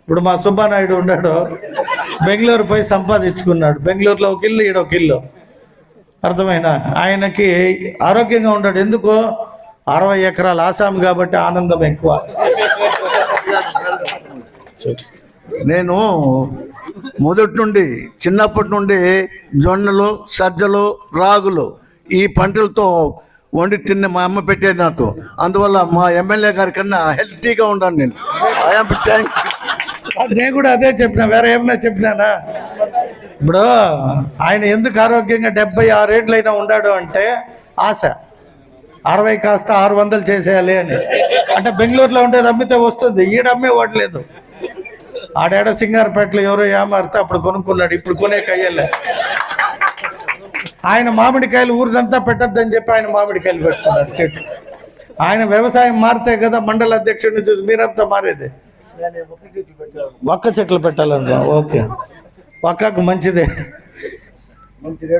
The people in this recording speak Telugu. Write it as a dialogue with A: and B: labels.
A: ఇప్పుడు మా సుబ్బానాయుడు ఉన్నాడు బెంగళూరు పోయి సంపాదించుకున్నాడు. బెంగళూరులో ఒక ఇల్లు ఈడ ఒక ఇల్లు. అర్థమైనా ఆయనకి ఆరోగ్యంగా ఉన్నాడు ఎందుకు? అరవై ఎకరాల ఆసాం కాబట్టి ఆనందం ఎక్కువ.
B: నేను మొదటి నుండి చిన్నప్పటి నుండి జొన్నలు సజ్జలు రాగులు ఈ పంటలతో వండి తిన్న మా అమ్మ పెట్టేది నాకు. అందువల్ల మా ఎమ్మెల్యే గారి కన్నా హెల్తీగా ఉన్నాను నేను. ఐఎమ్ థ్యాంక్
A: నేను కూడా అదే చెప్పిన వేరే ఏమన్నా చెప్పినానా? ఇప్పుడు ఆయన ఎందుకు ఆరోగ్యంగా డెబ్బై ఆరేళ్ళైనా ఉన్నాడు అంటే ఆశ. అరవై కాస్త ఆరు వందలు చేసేయాలి అని. అంటే బెంగళూరులో ఉండేది అమ్మితే వస్తుంది ఈడ అమ్మే ఆడేడ సింగారపేటలో ఎవరో ఏమారితే అప్పుడు కొనుక్కున్నాడు ఇప్పుడు కొనే కయ్యలే. ఆయన మామిడికాయలు ఊరినంతా పెట్టద్దని చెప్పి ఆయన మామిడికాయలు పెట్టుకున్నాడు చెట్టు. ఆయన వ్యవసాయం మారితే కదా మండల అధ్యక్షుడిని చూసి మీరంతా మారేది. ఒక్క చెట్లు పెట్టాలన్నా ఓకే. పక్కకు మంచిదే.